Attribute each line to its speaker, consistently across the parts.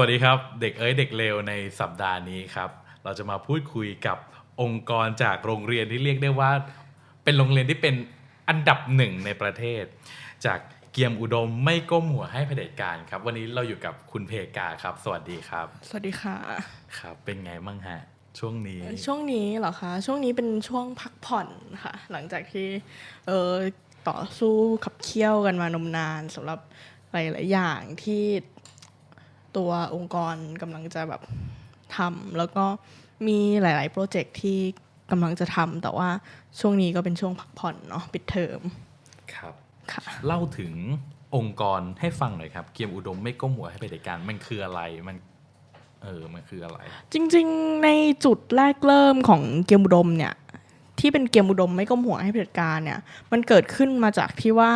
Speaker 1: วัสดีครับ เด็กเอ้ยเด็กเลวในสัปดาห์นี้ครับ เราจะมาพูดคุยกับองค์กรจากโรงเรียนที่เรียกได้ว่า เป็นโรงเรียนที่เป็นอันดับหนึ่งในประเทศ จากเกียมอุดมไม่ก้มหัวให้เผด็จการครับ วันนี้เราอยู่กับคุณเพกาครับ สวัสดีครับ
Speaker 2: สวัสดีค่ะ
Speaker 1: ครับ เป็นไงบ้างฮะช่วงนี้
Speaker 2: ช่วงนี้เหรอคะช่วงนี้เป็นช่วงพักผ่อนค่ะ หลังจากที่เออต่อสู้ขับเคี่ยวกันมานมนานสำหรับหลาย ๆ อย่างที่ ตัวองค์กรกำลังจะแบบทำแล้วก็มีหลาย ๆ โปรเจกต์ที่กำลังจะทำแต่ว่าช่วงนี้ก็เป็นช่วงพักผ่อนเนาะปิดเทอม
Speaker 1: ครับ
Speaker 2: ค่ะ
Speaker 1: เล่าถึงองค์กรให้ฟังหน่อยครับ เกียมอุดมไม่ก้มหัวให้เผด็จการมันคืออะไรมันเออมันคืออะไร
Speaker 2: จริง ๆ ในจุดแรกเริ่มของเกมอุดมเนี่ยที่เป็นเกมอุดมไม่ก้มหัวให้เผด็จการเนี่ยมันเกิดขึ้นมาจากที่ว่า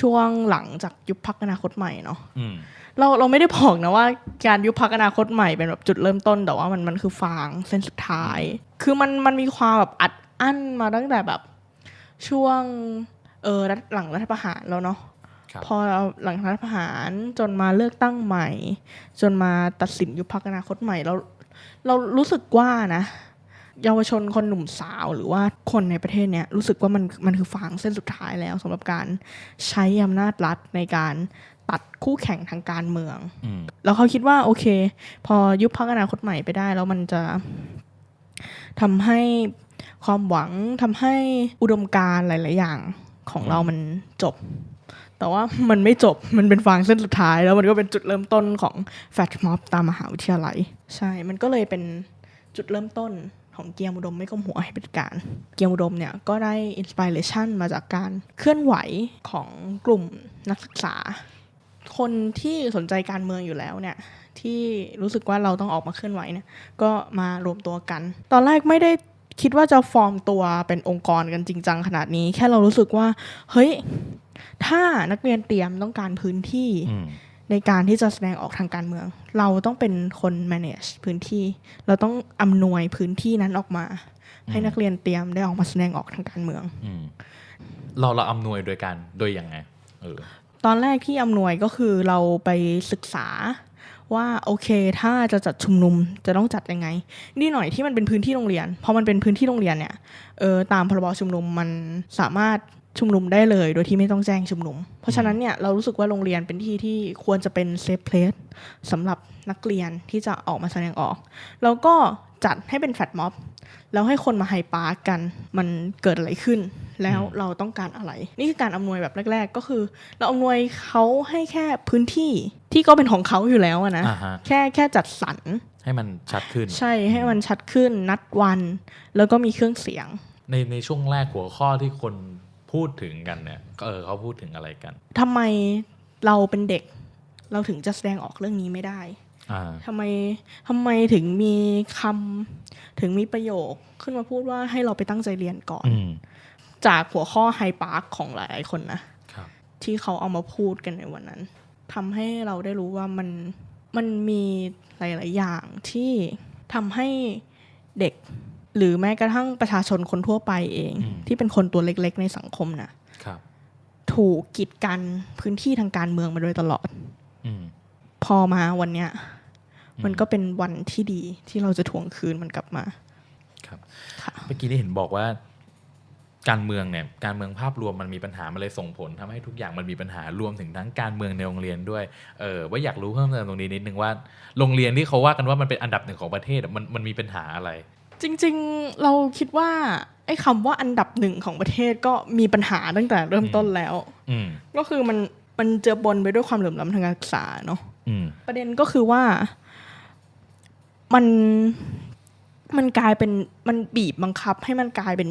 Speaker 2: ช่วงหลังจากยุบพักอนาคตใหม่เนาะ
Speaker 1: อืม
Speaker 2: เราเราไม่ได้บอกนะว่าการยุบพักอนาคตใหม่เป็นแบบจุดเริ่มต้นแต่ว่ามันมันคือฟางเส้นสุดท้าย คือมันมันมีความแบบอัดอั้นมาตั้งแต่แบบช่วงเออรัฐหลังรัฐประหารแล้วเนาะ
Speaker 1: ครับ
Speaker 2: พอหลังรัฐประหารจนมาเลือกตั้งใหม่ จนมาตัดสินยุบพักอนาคตใหม่เราเรารู้สึกว่านะเยาวชนคนหนุ่มสาวหรือว่าคนในประเทศเนี้ยรู้สึกว่ามันมันคือฟางเส้นสุดท้ายแล้วสำหรับการใช้อำนาจรัฐในการ ตัดคู่แข่งทางการเมือง
Speaker 1: อืม
Speaker 2: แล้วเขาคิดว่าโอเค พอยุบพักอนาคตใหม่ไปได้ แล้วมันจะทำให้ความหวังทำให้อุดมการณ์หลาย ๆ อย่างของเรามันจบ แต่ว่ามันไม่จบมันเป็นฟางเส้นสุดท้าย แล้วมันก็เป็นจุดเริ่มต้นของแฟชม็อบตามมหาวิทยาลัย ใช่ มันก็เลยเป็นจุดเริ่มต้นของเกียร์อุดมไม่ก้มหัวให้เป็นการ เกียร์อุดมเนี่ยก็ได้อินสปิเรชันมาจากการเคลื่อนไหวของกลุ่มนักศึกษา คนที่สนใจการเมืองอยู่แล้วเนี่ยที่รู้สึกว่าเราต้องออกมาเคลื่อนไหวเนี่ยก็มารวมตัวกัน ตอนแรกไม่ได้คิดว่าจะฟอร์มตัวเป็นองค์กรกันจริงจังขนาดนี้ แค่เรารู้สึกว่า เฮ้ย ถ้านักเรียนเตรียมต้องการพื้นที่
Speaker 1: อืม
Speaker 2: ในการที่จะแสดงออกทางการเมือง เราต้องเป็นคน manage พื้นที่ เราต้องอำนวยพื้นที่นั้นออกมา ให้นักเรียนเตรียมได้ออกมาแสดงออกทางการเมือง
Speaker 1: อืมเราเราอำนวยโดยการโดยยังไงเออ
Speaker 2: ตอนแรกที่อำนวยก็คือเราไปศึกษาว่าโอเคถ้าจะจัดชุมนุมจะต้องจัดยังไงนี่หน่อยที่มันเป็นพื้นที่โรงเรียนพอมันเป็นพื้นที่โรงเรียนเนี่ยเออตามพรบชุมนุมมันสามารถชุมนุมได้เลยโดยที่ไม่ต้องแจ้งชุมนุม เพราะฉะนั้นเนี่ยเรารู้สึกว่าโรงเรียนเป็นที่ที่ควรจะเป็นเซฟเพลสสำหรับนักเรียนที่จะออกมาแสดงออก แล้วก็ จัดให้เป็นแฟลตม็อบแล้วให้คนมาไฮปาร์กกันมันเกิดอะไรขึ้น แล้วเราต้องการอะไร นี่คือการอำนวยแบบแรก ๆ ก็คือ เราอำนวยเขาให้แค่พื้นที่ที่ก็เป็นของเขาอยู่แล้วอะนะ
Speaker 1: อ่าฮะ
Speaker 2: แค่แค่จัดสรร
Speaker 1: ให้มันชัดขึ้น
Speaker 2: ใช่ให้มันชัดขึ้นนัดวัน แล้วก็มีเครื่องเสียง
Speaker 1: ในในช่วงแรกหัวข้อที่คนพูดถึงกันเนี่ยก็เออเขาพูดถึงอะไรกัน
Speaker 2: ทำไมเราเป็นเด็ก เราถึงจะแสดงออกเรื่องนี้ไม่ได้
Speaker 1: อ่า
Speaker 2: ทำไมทำไมถึงมีคำถึงมีประโยคขึ้นมาพูดว่าให้เราไปตั้งใจเรียนก่อน
Speaker 1: อืม
Speaker 2: จากหัวข้อไฮปาร์คของหลายๆคนนะ
Speaker 1: ครับ
Speaker 2: ที่เขาเอามาพูดกันในวันนั้นทำให้เราได้รู้ว่ามันมันมีหลาย ๆ อย่างที่ทำให้เด็ก หรือแม้กระทั่งประชาชนคนทั่วไปเอง
Speaker 1: อืม
Speaker 2: ที่เป็นคนตัวเล็ก ๆ ในสังคมน่ะ
Speaker 1: ครับ
Speaker 2: ถูกกีดกันพื้นที่ทางการเมืองมาโดยตลอด
Speaker 1: อืม
Speaker 2: พอมาวันเนี้ย มันก็เป็นวันที่ดีที่เราจะทวงคืนมันกลับมา
Speaker 1: ครับ
Speaker 2: ค่ะ
Speaker 1: เมื่อกี้ที่เห็นบอกว่า การเมืองเนี่ยการเมืองภาพรวมมันมีปัญหามันเลยส่งผลทำให้ทุกอย่างมันมีปัญหารวมถึงทั้งการเมืองในโรงเรียนด้วยเออว่าอยากรู้เพิ่มเติมตรงนี้นิดนึงว่าโรงเรียนที่เขาว่ากันว่ามันเป็นอันดับหนึ่งของประเทศอะมันมันมีปัญหาอะไร
Speaker 2: จริง ๆเราคิดว่าไอ้คำว่าอันดับหนึ่งของประเทศก็มีปัญหาตั้งแต่เริ่มต้นแล้ว
Speaker 1: อืม
Speaker 2: ก็คือมันมันเจือปนไปด้วยความเหลื่อมล้ำทางการศึกษาเนาะ
Speaker 1: อืม
Speaker 2: ประเด็นก็คือว่า มันมันกลายเป็นมันบีบบังคับให้มันกลายเป็น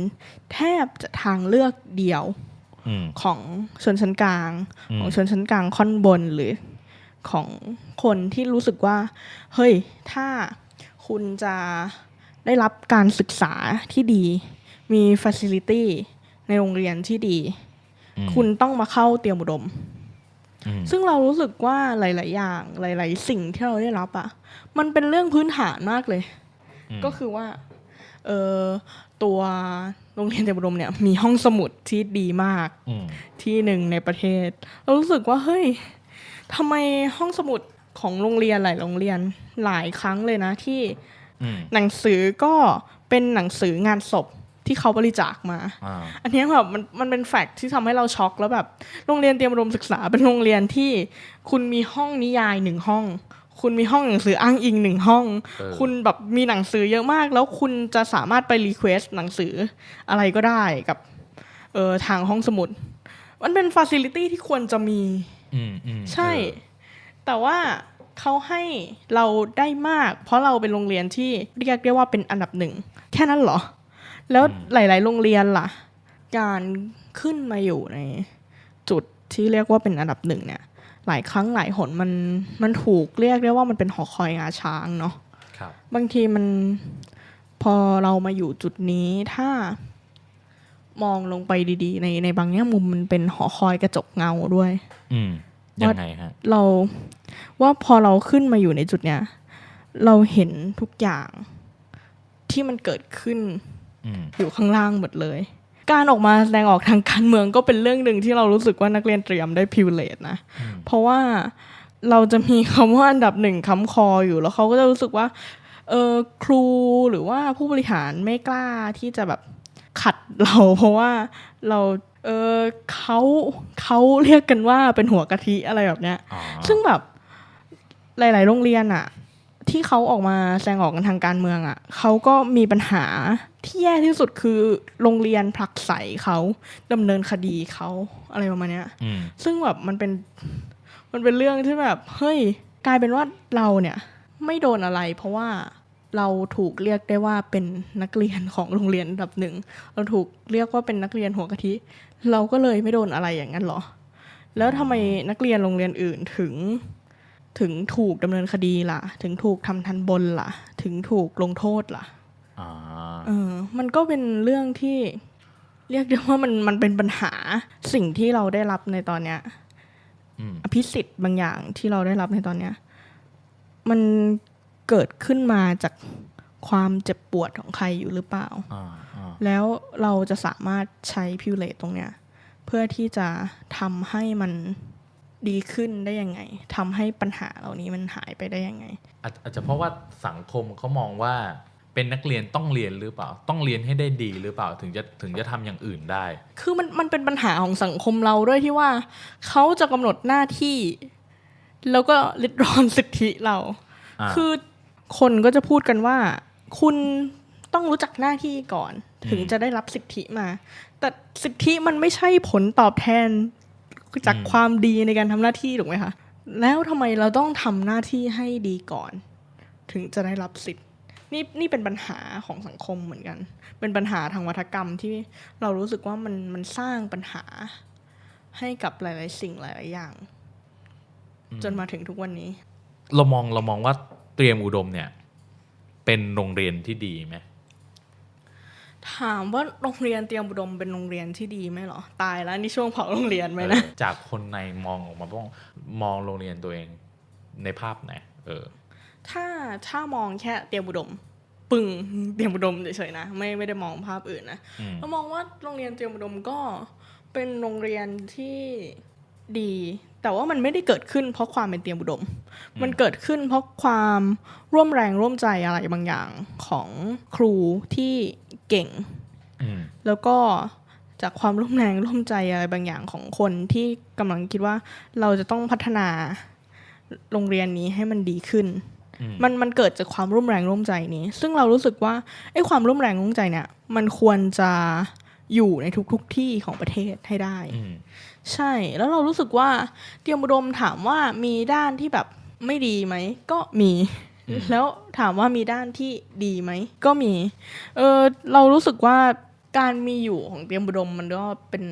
Speaker 2: แทบจะทางเลือกเดียว
Speaker 1: อืม
Speaker 2: ของชนชั้นกลาง
Speaker 1: อืม
Speaker 2: ของชนชั้นกลางค่อนบนหรือของคนที่รู้สึกว่า เฮ้ย ถ้าคุณจะได้รับการศึกษาที่ดี มีฟ a ซิลิตี้ในโรงเรียนที่ดี
Speaker 1: อืม
Speaker 2: คุณต้องมาเข้าเตรียมอุดม
Speaker 1: อืม
Speaker 2: ซึ่งเรารู้สึกว่าหลาย ๆ อย่างหลาย ๆ สิ่งที่เราได้รับอะ่ะมันเป็นเรื่องพื้นฐานมากเลย
Speaker 1: ม
Speaker 2: ก็คือว่าเออตัวโรงเรียนเตรียมอุดมเนี่ยมีห้องสมุดที่ดีมาก
Speaker 1: อืม
Speaker 2: ที่หนึ่งในประเทศ เรารู้สึกว่าเฮ้ยทำไมห้องสมุดของโรงเรียนหลายโรงเรียนหลายครั้งเลยนะที่
Speaker 1: อืม
Speaker 2: หนังสือก็เป็นหนังสืองานศพ ที่เขาบริจาคมา
Speaker 1: อ่า
Speaker 2: อันเนี้ยแบบมันมันเป็นแฟกต์ที่ทำให้เราช็อกแล้วแบบโรงเรียนเตรียมอุดมศึกษาเป็นโรงเรียนที่คุณมีห้องนิยายหนึ่งห้อง คุณมีห้องหนังสืออ้างอิงหนึ่งห้อง
Speaker 1: เออ
Speaker 2: คุณแบบมีหนังสือเยอะมาก แล้วคุณจะสามารถไปรีเควสหนังสืออะไรก็ได้กับเออทางห้องสมุด มันเป็นฟ a ซิลิตี้ที่ควรจะมี
Speaker 1: อืมอืม
Speaker 2: ใช่
Speaker 1: เออ
Speaker 2: แต่ว่าเขาให้เราได้มาก เพราะเราเป็นโรงเรียนที่เรียกได้ว่าเป็นอันดับหนึ่ง แค่นั้นเหรอ แล้วหลาย ๆ โรงเรียนล่ะ การขึ้นมาอยู่ในจุดที่เรียกว่าเป็นอันดับหนึ่งเนี่ย หลายครั้งหลายหนมันมันถูกเรียกได้ว่ามันเป็นหอคอยงาช้างเนาะ
Speaker 1: ครับ
Speaker 2: บางทีมันพอเรามาอยู่จุดนี้ถ้ามองลงไปดีๆ ในในบางแง่มุมมันเป็นหอคอยกระจกเงาด้วย
Speaker 1: อืมยังไงฮะ
Speaker 2: เราว่าพอเราขึ้นมาอยู่ในจุดเนี้ยเราเห็นทุกอย่างที่มันเกิดขึ้น
Speaker 1: อืม
Speaker 2: อยู่ข้างล่างหมดเลย การออกมาแสดงออกทางการเมืองก็เป็นเรื่องหนึ่งที่เรารู้สึกว่านักเรียนเตรียมได้พิเวเลตนะ เพราะว่าเราจะมีคำว่าอันดับหนึ่งค้ำคออยู่แล้วเขาก็จะรู้สึกว่าเออครูหรือว่าผู้บริหารไม่กล้าที่จะแบบขัดเราเพราะว่าเราเออเขาเขาเรียกกันว่าเป็นหัวกะทิอะไรแบบเนี้ย
Speaker 1: อ๋อ
Speaker 2: ซึ่งแบบหลาย ๆ โรงเรียนอะ ที่เขาออกมาแสดงออกกันทางการเมืองอะเขาก็มีปัญหาที่แย่ที่สุดคือโรงเรียนผลักใสเขาดำเนินคดีเขาอะไรประมาณเนี้ย
Speaker 1: อืม
Speaker 2: ซึ่งแบบมันเป็นมันเป็นเรื่องที่แบบเฮ้ยกลายเป็นว่าเราเนี่ยไม่โดนอะไร เพราะว่าเราถูกเรียกได้ว่าเป็นนักเรียนของโรงเรียนอันดับหนึ่ง เราถูกเรียกว่าเป็นนักเรียนหัวกะทิ เราก็เลยไม่โดนอะไรอย่างนั้นเหรอ แล้วทำไมนักเรียนโรงเรียนอื่นถึง ถึงถูกดำเนินคดีล่ะ ถึงถูกทำทันบนล่ะ ถึงถูกลงโทษล่ะ
Speaker 1: อ่า
Speaker 2: เออมันก็เป็นเรื่องที่เรียกได้ว่ามันมันเป็นปัญหาสิ่งที่เราได้รับในตอนเนี้ย
Speaker 1: อืม
Speaker 2: อภิสิทธิ์บางอย่างที่เราได้รับในตอนเนี้ย มันเกิดขึ้นมาจากความเจ็บปวดของใครอยู่หรือเปล่า
Speaker 1: อ่าอ่า
Speaker 2: แล้วเราจะสามารถใช้พิวเลตตรงเนี้ย เพื่อที่จะทำให้มัน ดีขึ้นได้ยังไงทำให้ปัญหาเหล่านี้มันหายไปได้ยังไง
Speaker 1: อาจอาจจะเพราะว่าสังคมเขามองว่าเป็นนักเรียนต้องเรียนหรือเปล่า ต้องเรียนให้ได้ดีหรือเปล่าถึงจะถึงจะทำอย่างอื่นได้
Speaker 2: คือมันมันเป็นปัญหาของสังคมเราด้วยที่ว่าเขาจะกำหนดหน้าที่ แล้วก็ริดรอนสิทธิเรา
Speaker 1: อ่า
Speaker 2: คือคนก็จะพูดกันว่า คุณต้องรู้จักหน้าที่ก่อน ถึง
Speaker 1: อืม
Speaker 2: จะได้รับสิทธิมา แต่สิทธิมันไม่ใช่ผลตอบแทน จาก
Speaker 1: อืม
Speaker 2: ความดีในการทำหน้าที่ถูกไหมคะแล้วทำไมเราต้องทำหน้าที่ให้ดีก่อน ถึงจะได้รับสิทธิ์นี่นี่เป็นปัญหาของสังคมเหมือนกัน เป็นปัญหาทางวัฒกรรมที่เรารู้สึกว่ามันมันสร้างปัญหาให้กับหลาย ๆ สิ่งหลาย ๆ อย่าง จนมาถึงทุกวันนี้
Speaker 1: เรามองเรามองว่าเตรียมอุดมเนี่ย เป็นโรงเรียนที่ดีไหม
Speaker 2: ถามว่าโรงเรียนเตรียมอุดมเป็นโรงเรียนที่ดีไหมเหรอ ตายแล้วนี่ช่วงเผาโรงเรียนไหมนะ
Speaker 1: เออจากคนในมองออกมาบ้างมองโรงเรียนตัวเองในภาพไหนเออ
Speaker 2: ถ้าถ้ามองแค่เตรียมอุดม ปึ้งเตรียมอุดมเฉยๆนะไม่ไม่ได้มองภาพอื่นนะ
Speaker 1: อืม
Speaker 2: เรามองว่าโรงเรียนเตรียมอุดมก็เป็นโรงเรียนที่ดี แต่ว่ามันไม่ได้เกิดขึ้นเพราะความเป็นเตรียมอุดม มันเกิดขึ้นเพราะความร่วมแรงร่วมใจอะไรบางอย่างของครูที่ เก่ง
Speaker 1: อืม
Speaker 2: แล้วก็จากความร่วมแรงร่วมใจอะไรบางอย่างของคนที่กำลังคิดว่าเราจะต้องพัฒนาโรงเรียนนี้ให้มันดีขึ้น
Speaker 1: อืม
Speaker 2: มันมันเกิดจากความร่วมแรงร่วมใจนี้ ซึ่งเรารู้สึกว่าไอ้ความร่วมแรงร่วมใจเนี่ย มันควรจะอยู่ในทุกๆทที่ของประเทศให้ได้
Speaker 1: อืม
Speaker 2: ใช่แล้วเรารู้สึกว่าเตรียมอุดมถามว่ามีด้านที่แบบไม่ดีไหม ก็มี
Speaker 1: อืม
Speaker 2: แล้วถามว่ามีด้านที่ดีไหม ก็มี เออเรารู้สึกว่าการมีอยู่ของเตรียมอุดมมันก็เป็น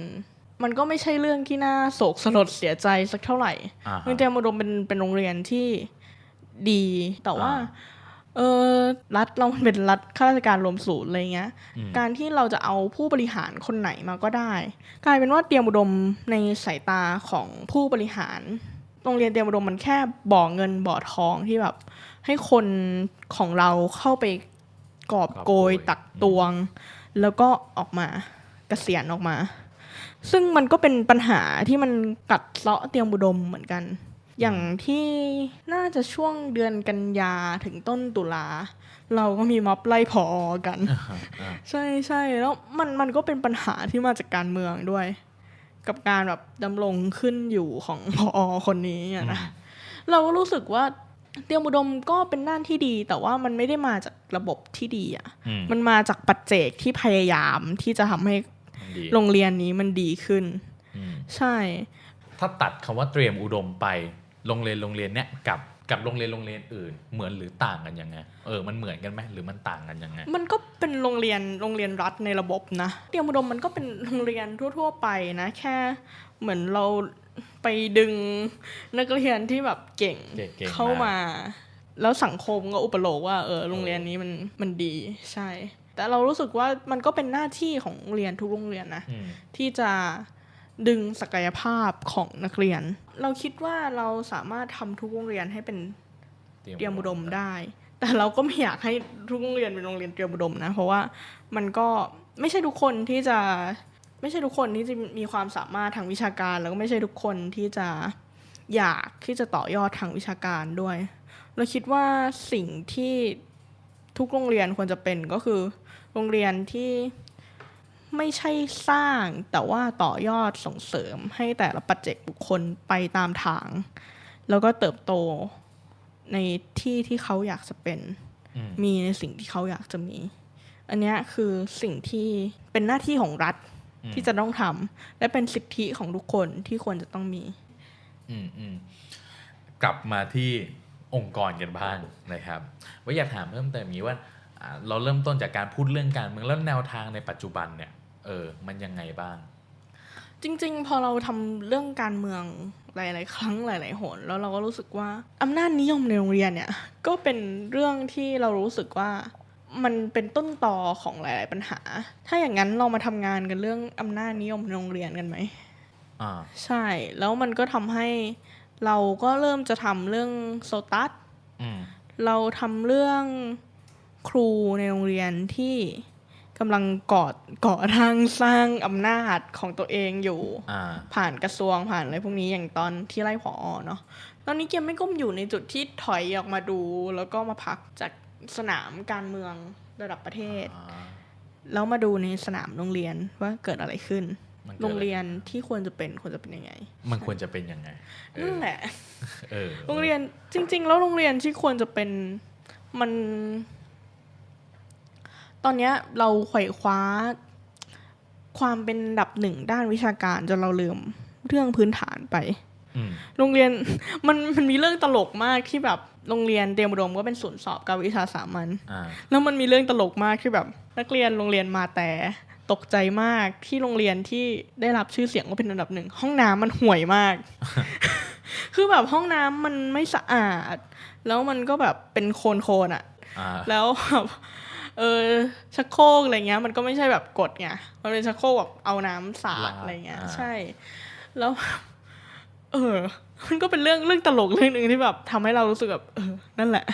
Speaker 2: มันก็ไม่ใช่เรื่องที่น่าโศกสลดเสียใจสักเท่าไหร่
Speaker 1: อ่า
Speaker 2: โรง
Speaker 1: ฮะ
Speaker 2: เตรียมอุดมเป็นเป็นโรงเรียนที่ดี แต่ว่า
Speaker 1: อ่า
Speaker 2: เออรัฐเรามันเป็นรัฐข้าราชการรวมศูนย์อะไรเงี้ย
Speaker 1: อืม
Speaker 2: การที่เราจะเอาผู้บริหารคนไหนมาก็ได้ กลายเป็นว่าเตรียมอุดมในสายตาของผู้บริหาร โรงเรียนเตรียมอุดมมันแค่บ่อเงินบ่อทองที่แบบ ให้คนของเราเข้าไปกอบโกย
Speaker 1: กอบโกย
Speaker 2: ตักตวง แล้วก็ออกมาเกษียณออกมา ซึ่งมันก็เป็นปัญหาที่มันกัดเซาะเตรียมอุดมเหมือนกัน อย่างที่น่าจะช่วงเดือนกันยาถึงต้นตุลาเราก็มีม็อบไล่พอกัน
Speaker 1: อ่า
Speaker 2: ใช่ใช่แล้วมันมันก็เป็นปัญหาที่มาจากการเมืองด้วย กับการแบบดำรงขึ้นอยู่ของพอคนนี้อะนะเราก็รู้สึกว่าเตรียมอุดมก็เป็นด้านที่ดี แต่ว่ามันไม่ได้มาจากระบบที่ดีอะ
Speaker 1: อืม
Speaker 2: มันมาจากปัจเจกที่พยายามที่จะทำให้
Speaker 1: ดี
Speaker 2: โรงเรียนนี้มันดีขึ้น
Speaker 1: อืม
Speaker 2: ใช่
Speaker 1: ถ้าตัดคำว่าเตรียมอุดมไปโรงเรียนโรงเรียนเนี้ยกับ กับโรงเรียนโรงเรียนอื่น เหมือนหรือต่างกันยังไงเออมันเหมือนกันไหมหรือมันต่างกันยังไง
Speaker 2: มันก็เป็นโรงเรียนโรงเรียนรัฐในระบบนะเตรียมอุดมมันก็เป็นโรงเรียนทั่ว ๆ ไปนะแค่เหมือนเราไปดึงนักเรียนที่แบบเก่ง
Speaker 1: เก่งๆ
Speaker 2: เข้ามา แล้วสังคมก็อุปโลกว่าเออโรงเรียนนี้มันมันดีใช่ แต่เรารู้สึกว่ามันก็เป็นหน้าที่ของโรงเรียนทุกโรงเรียนนะ
Speaker 1: อืม
Speaker 2: ที่จะดึงศักยภาพของนักเรียน เราคิดว่าเราสามารถทำทุกโรงเรียนให้เป็นเตรียมอุดมได้ แต่เราก็ไม่อยากให้ทุกโรงเรียนเป็นโรงเรียนเตรียมอุดมนะ เพราะว่ามันก็ไม่ใช่ทุกคนที่จะไม่ใช่ทุกคนที่จะมีความสามารถทางวิชาการ แล้วก็ไม่ใช่ทุกคนที่จะอยากที่จะต่อยอดทางวิชาการด้วย เราคิดว่าสิ่งที่ทุกโรงเรียนควรจะเป็นก็คือ โรงเรียนที่ ไม่ใช่สร้างแต่ว่าต่อยอดส่งเสริมให้แต่ละปัจเจกบุคคลไปตามทาง แล้วก็เติบโตในที่ที่เขาอยากจะเป็น
Speaker 1: อืม
Speaker 2: มีในสิ่งที่เขาอยากจะมี อันเนี้ยคือสิ่งที่เป็นหน้าที่ของรัฐที่จะต้องทำและเป็นสิทธิของทุกคนที่ควรจะต้องมี
Speaker 1: อืมอืมกลับมาที่องค์กรกันบ้างนะครับ ว่าอยากถามเพิ่มเติมอย่างนี้ว่าอ่าเราเริ่มต้นจากการพูดเรื่องการเมืองแล้วแนวทางในปัจจุบันเนี่ย เออ มันยังไงบ้าง
Speaker 2: จริง ๆ พอเราทำเรื่องการเมืองหลาย ๆ ครั้งหลาย ๆ หน แล้วเราก็รู้สึกว่าอำนาจนิยมในโรงเรียนเนี่ย ก็เป็นเรื่องที่เรารู้สึกว่ามันเป็นต้นตอของหลาย ๆ ปัญหา ถ้าอย่างนั้นเรามาทำงานกันเรื่องอำนาจนิยมในโรงเรียนกันไหม
Speaker 1: อ่า
Speaker 2: ใช่ แล้วมันก็ทำให้เราก็เริ่มจะทำเรื่องโซตัส
Speaker 1: อืม
Speaker 2: เราทำเรื่องครูในโรงเรียนที่ กำลังก่อก่อร่างสร้างอำนาจของตัวเองอยู่
Speaker 1: อ่า
Speaker 2: ผ่านกระทรวงผ่านอะไรพวกนี้อย่างตอนที่ไล่ผอเนาะตอนนี้เกมไม่ก้มอยู่ในจุดที่ถอยออกมาดู แล้วก็มาพักจากสนามการเมืองระดับประเทศ
Speaker 1: อ่า
Speaker 2: แล้วมาดูในสนามโรงเรียนว่าเกิดอะไรขึ้น
Speaker 1: มันกิด
Speaker 2: โรงเรียนที่ควรจะเป็นควรจะเป็นยังไง
Speaker 1: มันควรจะเป็นยังไงเอ
Speaker 2: นั่
Speaker 1: อน
Speaker 2: แหละ
Speaker 1: เออ
Speaker 2: โรงเรียนจริง ๆ แล้วโรงเรียนที่ควรจะเป็นมัน ตอนเนี้ยเราไขว่คว้า ความเป็นอันดับหนึ่งด้านวิชาการจนเราลืมเรื่องพื้นฐานไป
Speaker 1: อืม
Speaker 2: โรงเรียนมันมันมีเรื่องตลกมากที่แบบโรงเรียนเตรียมอุดมก็เป็นศูนย์สอบการวิชาสามัญ
Speaker 1: อ่า
Speaker 2: แล้วมันมีเรื่องตลกมากที่แบบ นักเรียนโรงเรียนมาแต่ตกใจมากที่โรงเรียนที่ได้รับชื่อเสียงว่าเป็นอันดับหนึ่งห้องน้ำมันห่วยมาก คือแบบห้องน้ำมันไม่สะอาด แล้วมันก็แบบเป็นโคลนโคลนๆอะ
Speaker 1: อ่า
Speaker 2: แล้วแบบ เออชักโครกอะไรเงี้ย มันก็ไม่ใช่แบบกดไงมันเป็นชักโครกแบบเอาน้ำสาดอะไรเงี้ย ใช่ แล้ว เออ มันก็เป็นเรื่องเรื่องตลกเรื่องหนึ่งที่แบบทำให้เรารู้สึกแบบเออ นั่นแหละ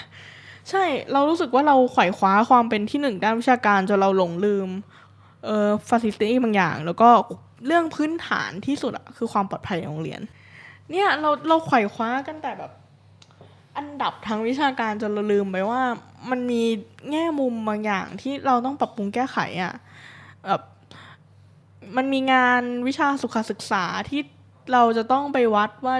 Speaker 2: ใช่ เรารู้สึกว่าเราไขว่คว้าความเป็นที่หนึ่งด้านวิชาการจนเราหลงลืม เอ่อฟ a ซิลิตี้บางอย่าง แล้วก็เรื่องพื้นฐานที่สุดอะคือความปลอดภัยในโรงเรียน เนี่ยเราเราไขว่คว้ากันแต่แบบ อันดับทางวิชาการจนเราลืมไปว่า มันมีแง่มุมบางอย่างที่เราต้องปรับปรุงแก้ไขอะ่ะแบบมันมีงานวิชาสุขศึกษาที่เราจะต้องไปวัดว่า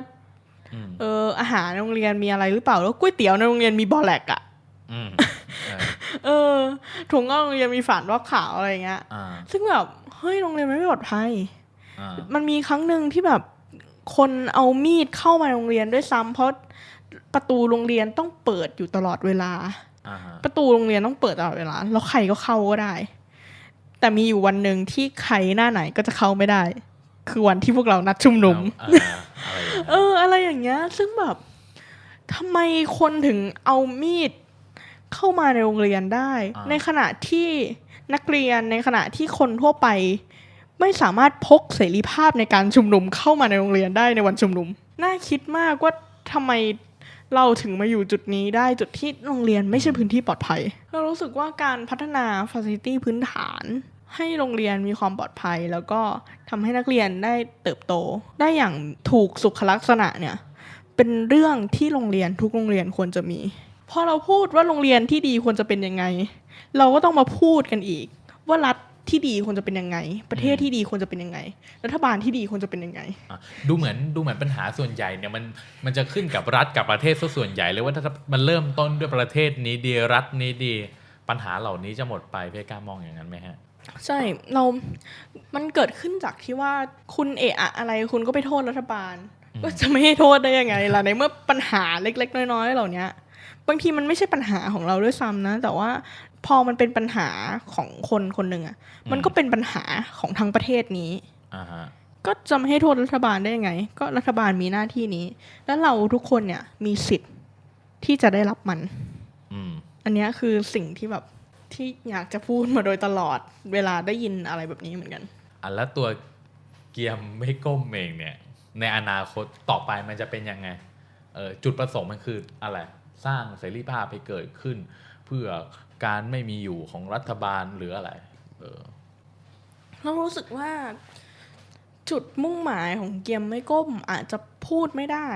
Speaker 1: อืม
Speaker 2: เอออาหารในโรงเรียนมีอะไรหรือเปล่าแล้วก๋วยเตี๋ยวในโรงเรียนมีบอแลกอะ่ะ
Speaker 1: อืมเออ
Speaker 2: เออถุงก็โรงเรียนมีฝานรอบขาวอะไรเงี้ย
Speaker 1: อ่า
Speaker 2: ซึ่งแบบเฮ้ยโรงเรียนมันไม่ปลอดภัย
Speaker 1: อ่า
Speaker 2: มันมีครั้งหนึ่งที่แบบคนเอามีดเข้ามาในโรงเรียนด้วยซ้ำเพราะ ประตูโรงเรียนต้องเปิดอยู่ตลอดเวลา
Speaker 1: อ่าฮะ
Speaker 2: ประตูโรงเรียนต้องเปิดตลอดเวลา แล้วใครก็เข้าก็ได้ แต่มีอยู่วันหนึ่งที่ใครหน้าไหนก็จะเข้าไม่ได้ คือวันที่พวกเรานัดชุมนุม
Speaker 1: เอาอ่าอะไรอย่างเงี้ย
Speaker 2: เอออะไรอย่างเงี้ย ซึ่งแบบทำไมคนถึงเอามีดเข้ามาในโรงเรียนได้
Speaker 1: อ่า
Speaker 2: ในขณะที่นักเรียนในขณะที่คนทั่วไป ไม่สามารถพกเสรีภาพในการชุมนุมเข้ามาในโรงเรียนได้ในวันชุมนุม น่าคิดมากว่าทำไม เราถึงมาอยู่จุดนี้ได้จุดที่โรงเรียนไม่ใช่พื้นที่ปลอดภัย เรารู้สึกว่าการพัฒนาฟ a ซิลิตี้พื้นฐาน ให้โรงเรียนมีความปลอดภัย แล้วก็ทำให้นักเรียนได้เติบโต ได้อย่างถูกสุขลักษณะเนี่ยเป็นเรื่องที่โรงเรียนทุกโรงเรียนควรจะมีพอเราพูดว่าโรงเรียนที่ดีควรจะเป็นยังไง เราก็ต้องมาพูดกันอีก ว่ารัฐ ที่ดีควรจะเป็นยังไง ประเทศที่ดีควรจะเป็นยังไง รัฐบาลที่ดีควรจะเป็นยังไง
Speaker 1: อะดูเหมือนดูเหมือนปัญหาส่วนใหญ่เนี่ยมันมันจะขึ้นกับรัฐกับประเทศซะส่วนใหญ่เลยว่าถ้ามันเริ่มต้นด้วยประเทศนี้ดีรัฐนี้ดี ปัญหาเหล่านี้จะหมดไปพี่กล้ามองอย่างนั้นไหมฮะ
Speaker 2: ใช่เรา มันเกิดขึ้นจากที่ว่าคุณเอะอะอะไรคุณก็ไปโทษรัฐบาล
Speaker 1: อืม
Speaker 2: ก็จะไม่ให้โทษได้ยังไงล่ะในเมื่อปัญหาเล็ก ๆ น้อยๆเหล่านี้บางทีมันไม่ใช่ปัญหาของเราด้วยซ้ำนะ แต่ว่า พอมันเป็นปัญหาของคนคนหนึ่งอะมันก็เป็นปัญหาของทั้งประเทศนี้
Speaker 1: อ่าฮะ
Speaker 2: ก็จะไม่ให้โทษรัฐบาลได้ยังไง ก็รัฐบาลมีหน้าที่นี้ แล้วเราทุกคนเนี่ยมีสิทธิ์ที่จะได้รับมัน
Speaker 1: อืม
Speaker 2: อันเนี้ยคือสิ่งที่แบบที่อยากจะพูดมาโดยตลอดเวลาได้ยินอะไรแบบนี้เหมือนกัน
Speaker 1: อะแล้วตัวเกียมไม่ก้มเองเนี่ย ในอนาคตต่อไปมันจะเป็นยังไงเออจุดประสงค์มันคืออะไร สร้างเสรีภาพให้เกิดขึ้น เพื่อ การไม่มีอยู่ของรัฐบาลหรืออะไร เออ
Speaker 2: เรารู้สึกว่าจุดมุ่งหมายของเกมไม่ก้มอาจจะพูดไม่ได้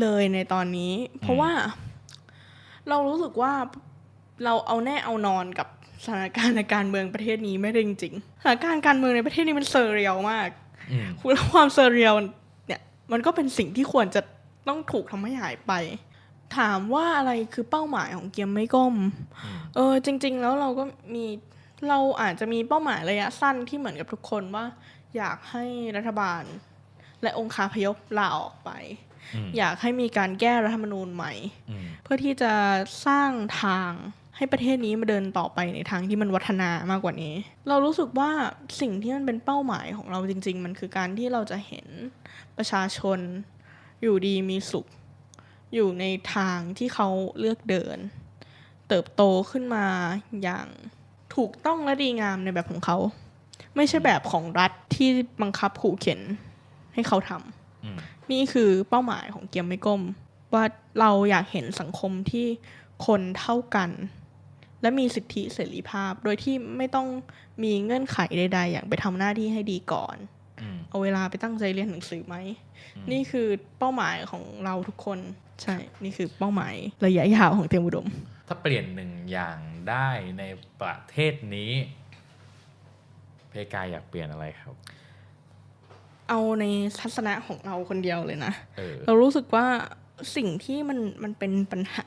Speaker 2: เลยในตอนนี้ เพราะว่าเรารู้สึกว่าเราเอาแน่เอานอนกับสถานการณ์ในการเมืองประเทศนี้ไม่ได้จริงๆสถานการณ์การเมืองในประเทศนี้มันเซอร์เรียลมาก
Speaker 1: อืม
Speaker 2: คุณความเซอร์เรียลเนี่ย มันก็เป็นสิ่งที่ควรจะต้องถูกทำให้หายไป ถามว่าอะไรคือเป้าหมายของเกมไม่ก้ม
Speaker 1: อืม
Speaker 2: เออจริง ๆ แล้วเราก็มีเราอาจจะมีเป้าหมายระยะสั้นที่เหมือนกับทุกคนว่า อยากให้รัฐบาล และองค์คาพยพลาออกไป
Speaker 1: อืม
Speaker 2: อยากให้มีการแก้รัฐธรรมนูญใหม่
Speaker 1: อืม
Speaker 2: เพื่อที่จะสร้างทางให้ประเทศนี้มาเดินต่อไปในทางที่มันวัฒนามากกว่านี้ เรารู้สึกว่าสิ่งที่มันเป็นเป้าหมายของเราจริง ๆ มันคือการที่เราจะเห็นประชาชนอยู่ดีมีสุข อยู่ในทางที่เขาเลือกเดิน เติบโตขึ้นมาอย่างถูกต้องและดีงามในแบบของเขา ไม่ใช่แบบของรัฐที่บังคับขู่เข็นให้เขาทำ
Speaker 1: อืม
Speaker 2: นี่คือเป้าหมายของเกียมไม่ก้ม ว่าเราอยากเห็นสังคมที่คนเท่ากัน และมีสิทธิเสรีภาพ โดยที่ไม่ต้องมีเงื่อนไขใด ๆ อย่างไปทำหน้าที่ให้ดีก่อน
Speaker 1: อืม
Speaker 2: เอาเวลาไปตั้งใจเรียนหนังสือไหม
Speaker 1: อืม
Speaker 2: นี่คือเป้าหมายของเราทุกคน ใช่ นี่คือเป้าหมายระยะยาวของเตรียมอุดม
Speaker 1: ถ้าเปลี่ยนหนึ่งอย่างได้ในประเทศนี้ เพกายอยากเปลี่ยนอะไรครับ
Speaker 2: เอาในทัศนะของเราคนเดียวเลยนะ
Speaker 1: เออ
Speaker 2: เรารู้สึกว่าสิ่งที่มันมันเป็นปัญหา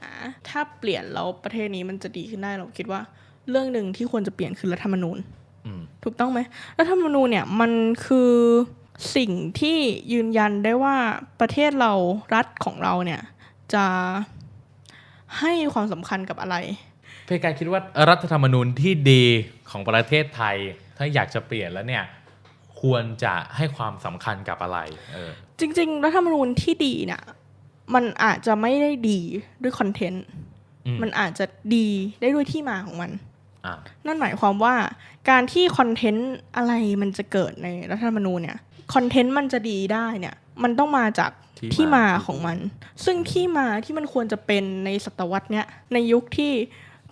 Speaker 2: ถ้าเปลี่ยนแล้วประเทศนี้มันจะดีขึ้นได้เราคิดว่า เรื่องหนึ่งที่ควรจะเปลี่ยนคือรัฐธรรมนูญ
Speaker 1: อืม
Speaker 2: ถูกต้องไหมรัฐธรรมนูญเนี่ยมันคือสิ่งที่ยืนยันได้ว่าประเทศเรารัฐของเราเนี่ย จะให้ความสำคัญกับอะไร
Speaker 1: เพกายคิดว่ารัฐธรรมนูญที่ดีของประเทศไทย ถ้าอยากจะเปลี่ยนแล้วเนี่ยควรจะให้ความสำคัญกับอะไรเออ
Speaker 2: จริง ๆ รัฐธรรมนูญที่ดีเนี่ยมันอาจจะไม่ได้ดีด้วยคอนเทนต์
Speaker 1: อืม
Speaker 2: มันอาจจะดีได้ด้วยที่มาของมัน
Speaker 1: อะ
Speaker 2: นั่นหมายความว่าการที่คอนเทนต์อะไรมันจะเกิดในรัฐธรรมนูญเนี่ยคอนเทนต์มันจะดีได้เนี่ย มันต้องมาจากที่มาของมัน ซึ่งที่มาที่มันควรจะเป็นในศตวรรษเนี้ยในยุคที่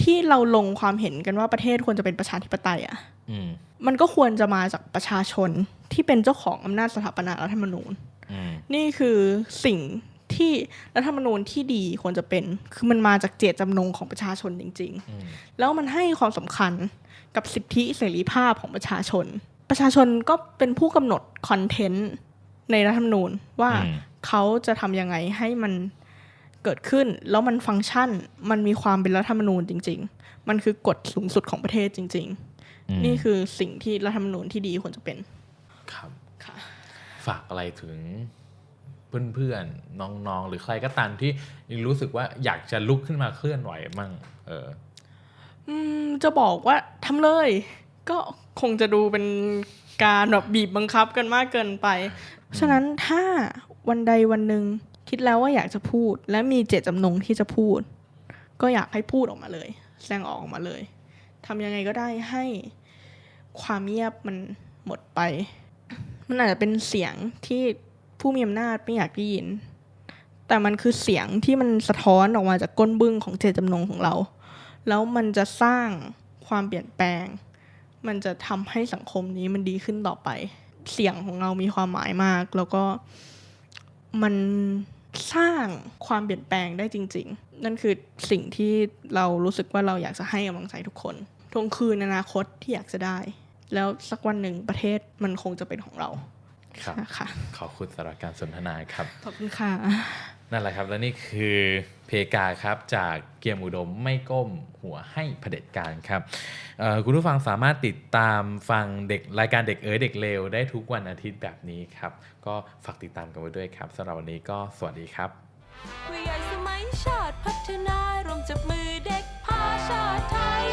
Speaker 2: ที่เราลงความเห็นกันว่าประเทศควรจะเป็นประชาธิปไตยอะ่ะ
Speaker 1: อืม
Speaker 2: มันก็ควรจะมาจากประชาชนที่เป็นเจ้าของอำนาจสถาปนารัฐธรรมนูญ
Speaker 1: อืม
Speaker 2: นี่คือสิ่งที่รัฐธรรมนูญที่ดีควรจะเป็น คือมันมาจากเจตจำนงของประชาชนจริงๆ
Speaker 1: อืม
Speaker 2: แล้วมันให้ความสำคัญกับสิทธิเสรีภาพของประชาชน ประชาชนก็เป็นผู้กำหนดคอนเทนต์ ในรัฐธรรมนูญว่า
Speaker 1: อืม
Speaker 2: เขาจะทำยังไงให้มันเกิดขึ้น แล้วมันฟังก์ชันมันมีความเป็นรัฐธรรมนูญจริง ๆ มันคือกฎสูงสุดของประเทศจริง
Speaker 1: อืม
Speaker 2: ๆนี่คือสิ่งที่รัฐธรรมนูญที่ดีควรจะเป็น
Speaker 1: ครับ
Speaker 2: ค่ะ
Speaker 1: ฝากอะไรถึงเพื่อนๆน้องๆ หรือใครก็ตามที่รู้สึกว่าอยากจะลุกขึ้นมาเคลื่อนไหวมั่งเออ
Speaker 2: อืมจะบอกว่าทำเลย ก็คงจะดูเป็นการแบบบีบบังคับกันมากเกินไป ฉะนั้นถ้าวันใดวันหนึ่งคิดแล้วว่าอยากจะพูด และมีเจตจำนงที่จะพูด ก็อยากให้พูดออกมาเลย แสดงออกมาเลยทำยังไงก็ได้ให้ความเงียบมันหมดไป มันอาจจะเป็นเสียงที่ผู้มีอำนาจไม่อยากได้ยิน แต่มันคือเสียงที่มันสะท้อนออกมาจากก้นบึ้งของเจตจำนงของเรา แล้วมันจะสร้างความเปลี่ยนแปลง มันจะทำให้สังคมนี้มันดีขึ้นต่อไป เสียงของเรามีความหมายมาก แล้วก็มันสร้างความเปลี่ยนแปลงได้จริง ๆ นั่นคือสิ่งที่เรารู้สึกว่าเราอยากจะให้กำลังใจทุกคนทวงคืนอนาคตที่อยากจะได้ แล้วสักวันหนึ่งประเทศมันคงจะเป็นของเรา
Speaker 1: ครับ
Speaker 2: นะคะ
Speaker 1: ขอบคุณสำหรับการสนทนาครับ
Speaker 2: ขอบคุณค่ะ
Speaker 1: นั่นแหละครับ และนี่คือเพกาครับจากเกียรติอุดมไม่ก้มหัวให้เผด็จการครับคุณผู้ฟังสามารถติดตามฟังเด็กรายการเด็กเอ๋ยเด็กเลวได้ทุกวันอาทิตย์แบบนี้ครับ ก็ฝากติดตามกันไว้ด้วยครับสำหรับวันนี้ก็สวัสดีครับ
Speaker 3: ผู้ใหญ่สมัยชาติพัฒนารวมจับมือเด็กพาชาติไทย